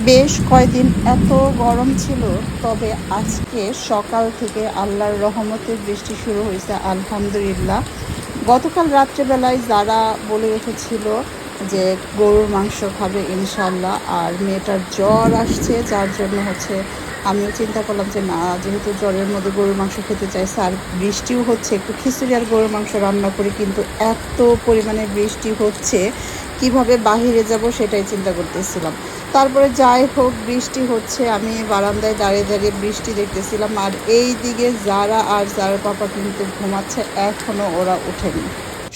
বেশ কয়দিন এত গরম ছিল, তবে আজকে সকাল থেকে আল্লাহর রহমতের বৃষ্টি শুরু হয়েছে, আলহামদুলিল্লাহ। গতকাল রাত্রেবেলায় যারা বলে উঠেছিল যে গরুর মাংস খাবে ইনশাল্লাহ আর মেয়েটার জ্বর আসছে, যার জন্য হচ্ছে আমিও চিন্তা করলাম যে না, যেহেতু জ্বরের মধ্যে গরুর মাংস খেতে চাইছে, আর বৃষ্টিও হচ্ছে, একটু খিচুড়ি আর গরুর মাংস রান্না করি, কিন্তু এত পরিমাণে বৃষ্টি হচ্ছে, কীভাবে বাহিরে যাব সেটাই চিন্তা করতেছিলাম। তারপরে যাই হোক, বৃষ্টি হচ্ছে। আমি বারান্দায় দাঁড়িয়ে দাঁড়িয়ে বৃষ্টি দেখতেছিলাম। আর এই দিকে যারা আর যারা পাপা কিন্তু ঘুমাচ্ছে এখনও ওরা ওঠেনি।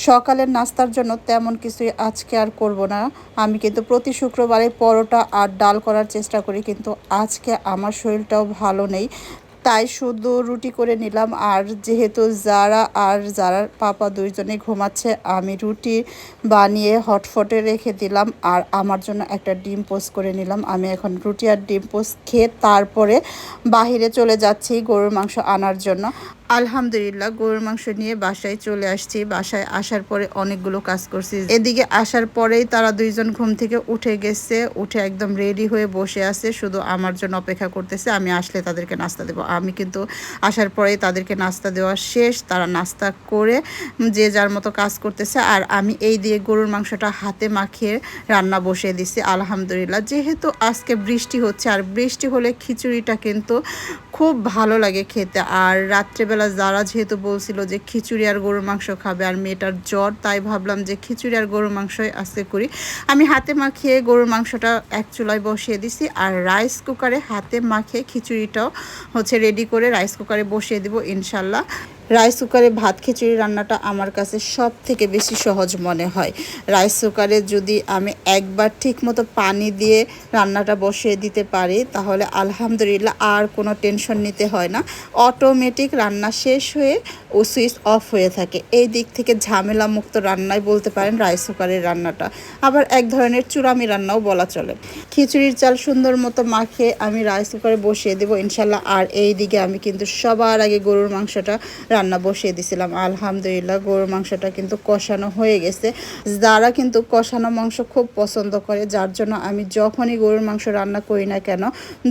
সকালের নাস্তার জন্য তেমন কিছুই আজকে আর করব না। আমি কিন্তু প্রতি শুক্রবারে পরোটা আর ডাল করার চেষ্টা করি, কিন্তু আজকে আমার শরীরটাও ভালো নেই। তাই শুধু রুটি করে নিলাম। আর যেহেতু যারা আর যারা পাপা দুইজনে ঘুমাচ্ছে, আমি রুটি বানিয়ে হটফটে রেখে দিলাম। আর আমার জন্য একটা ডিম পোস্ট করে নিলাম। আমি এখন রুটি আর ডিম পোস্ট খেয়ে তারপরে বাহিরে চলে যাচ্ছি গরুর মাংস আনার জন্য। আলহামদুলিল্লাহ, গরুর মাংস নিয়ে বাসায় চলে আসছি। বাসায় আসার পরে অনেকগুলো কাজ করছি। এদিকে আসার পরেই তারা দুইজন ঘুম থেকে উঠে গেছে। উঠে একদম রেডি হয়ে বসে আছে। শুধু আমার জন্য অপেক্ষা করতেছে। আমি আসলে তাদেরকে নাস্তা দেবো। আমি কিন্তু আসার পরেই তাদেরকে নাস্তা দেওয়া শেষ। তারা নাস্তা করে যে যার মতো কাজ করতেছে। আর আমি এই দিয়ে গরুর মাংসটা হাতে মাখিয়ে রান্না বসিয়ে দিছি। আলহামদুলিল্লাহ। যেহেতু আজকে বৃষ্টি হচ্ছে, আর বৃষ্টি হলে খিচুড়িটা কিন্তু খুব ভালো লাগে খেতে। আর রাত্রেবেলা যারা যেহেতু বলছিল যে খিচুড়ি আর গরুর মাংস খাবে আর মেয়েটার জ্বর, তাই ভাবলাম যে খিচুড়ি আর গরুর মাংসই আজকে করি। আমি হাতে মাখিয়ে গরুর মাংসটা এক চুলায় বসিয়ে দিছি আর রাইস কুকারে হাতে মাখিয়ে খিচুড়িটাও হচ্ছে রেডি করে রাইস কুকারে বসিয়ে দেবো ইনশাল্লাহ। রাইস কুকারে ভাত খিচুড়ি রান্নাটা আমার কাছে সব থেকে বেশি সহজ মনে হয়। রাইস কুকারে যদি আমি একবার ঠিক মতো পানি দিয়ে রান্নাটা বসিয়ে দিতে পারি, তাহলে আলহামদুলিল্লাহ আর কোনো টেনশন নিতে হয় না। অটোমেটিক রান্না শেষ হয়ে ও সুইচ অফ হয়ে থাকে। এই দিক থেকে ঝামেলা মুক্ত রান্নাই বলতে পারেন রাইস কুকারের রান্নাটা। আবার এক ধরনের চূড়ামি রান্নাও বলা চলে। খিচুড়ির চাল সুন্দর মতো মাখিয়ে আমি রাইস কুকারে বসিয়ে দেবো ইনশাল্লাহ। আর এই দিকে আমি কিন্তু সবার আগে গরুর মাংসটা রান্না বসিয়ে দিছিলাম। আলহামদুলিল্লাহ, গরুর মাংসটা কিন্তু কষানো হয়ে গেছে। যারা কিন্তু কষানো মাংস খুব পছন্দ করে, যার জন্য আমি যখনই গরুর মাংস রান্না করি না কেন,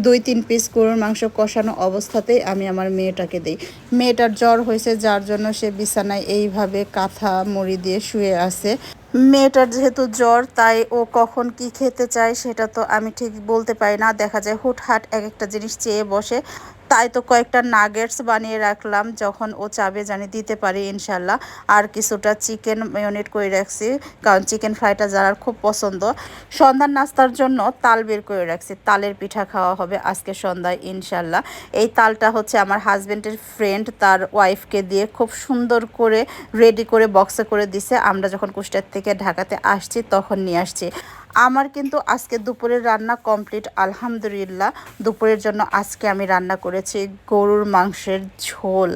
দুই তিন পিস গরুর মাংস কষানো অবস্থাতেই আমি আমার মেয়েটাকে দিই। মেয়েটার জ্বর হয়েছে, যার জন্য সে বিছানায় এইভাবে কাঁথা মুড়ি দিয়ে শুয়ে আছে। মেয়েটার যেহেতু জ্বর, তাই ও কখন কি খেতে চায় সেটা তো আমি ঠিক বলতে পারি না। দেখা যায় হুটহাট এক একটা জিনিস চেয়ে বসে। তাই তো কয়েকটা নাগেটস বানিয়ে রাখলাম যখন ও চাবে জানি দিতে পারি ইনশাল্লাহ। আর কিছুটা চিকেন মেয়নেট করে রাখছি, কারণ চিকেন ফ্রাইটা যারা খুব পছন্দ। সন্ধ্যার নাস্তার জন্য তাল বের করে রাখছি। তালের পিঠা খাওয়া হবে আজকে সন্ধ্যায় ইনশাল্লাহ। এই তালটা হচ্ছে আমার হাজব্যান্ডের ফ্রেন্ড তার ওয়াইফকে দিয়ে খুব সুন্দর করে রেডি করে বক্সে করে দিছে। আমরা যখন কুষ্টার থেকে ঢাকাতে আসছি তখন নিয়ে আসছি। আমার কিন্তু আজকে দুপুরের রান্না কমপ্লিট, আলহামদুলিল্লাহ। দুপুরের জন্য আজকে আমি রান্না করেছি গরুর মাংসের ঝোল।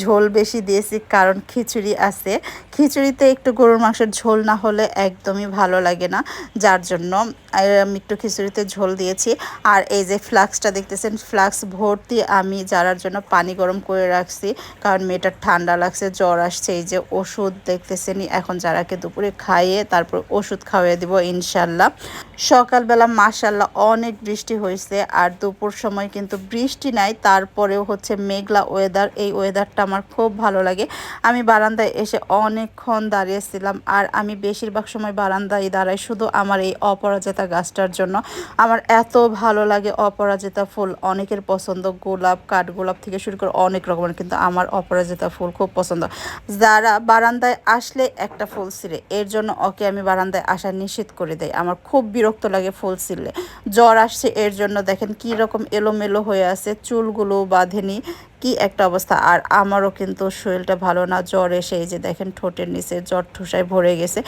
ঝোল বেশি দিয়েছি কারণ খিচুড়ি আছে। খিচুড়িতে একটু গরুর মাংসের ঝোল না হলে একদমই ভালো লাগে না। যার জন্য আমি একটু খিচুড়িতে ঝোল দিয়েছি। আর এই যে ফ্লাক্সটা দেখতেছেন, ফ্লাক্স ভর্তি আমি যারার জন্য পানি গরম করে রাখছি। কারণ মেয়েটার ঠান্ডা লাগছে, জ্বর আসছে, এই যে ওষুধ দেখতেছেনই। এখন যারাকে দুপুরে খাইয়ে তারপর ওষুধ খাওয়াই দিব, ইনশাল্লাহ। সকালবেলা মাসাল্লাহ অনেক বৃষ্টি হয়েছে আর দুপুর সময় কিন্তু বৃষ্টি নাই, তারপরেও হচ্ছে মেঘলা ওয়েদার এই ওয়েদারটা আমার খুব ভালো লাগে। আমি বারান্দায় এসে অনেকক্ষণ দাঁড়িয়েছিলাম আর আমি বেশিরভাগ সময় বারান্দায় দাঁড়াই শুধু আমার এই অপরাজিতা গাছটার জন্য। আমার এত ভালো লাগে অপরাজিতা ফুল। অনেকের পছন্দ গোলাপ কাঠ গোলাপ থেকে শুরু করে অনেক রকমের, কিন্তু আমার অপরাজিতা ফুল খুব পছন্দ। যারা বারান্দায় আসলে একটা ফুল ছিঁড়ে, এর জন্য ওকে আমি বারান্দায় আসা নিষেধ করে দেয় আমার খুব বিরক্ত লাগে ফুল ছিঁড়লে জ্বর আসছে এর জন্য দেখেন কি রকম এলোমেলো হয়ে আছে, চুলগুলো বাঁধেনি, কি একটা অবস্থা। আর আমারও কিন্তু শরীরটা ভালো না, জ্বর এসে এই যে দেখেন ঠোঁটের নিচে জ্বর ঠুসায় ভরে গেছে।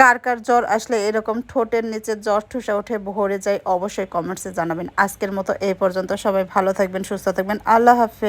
কার কার জ্বর আসলে এরকম ঠোঁটের নিচে জ্বর ঠুসা উঠে ভরে যায় অবশ্যই কমেন্টসে জানাবেন। আজকের মতো এই পর্যন্ত সবাই ভালো থাকবেন, সুস্থ থাকবেন। আল্লাহ হাফেজ।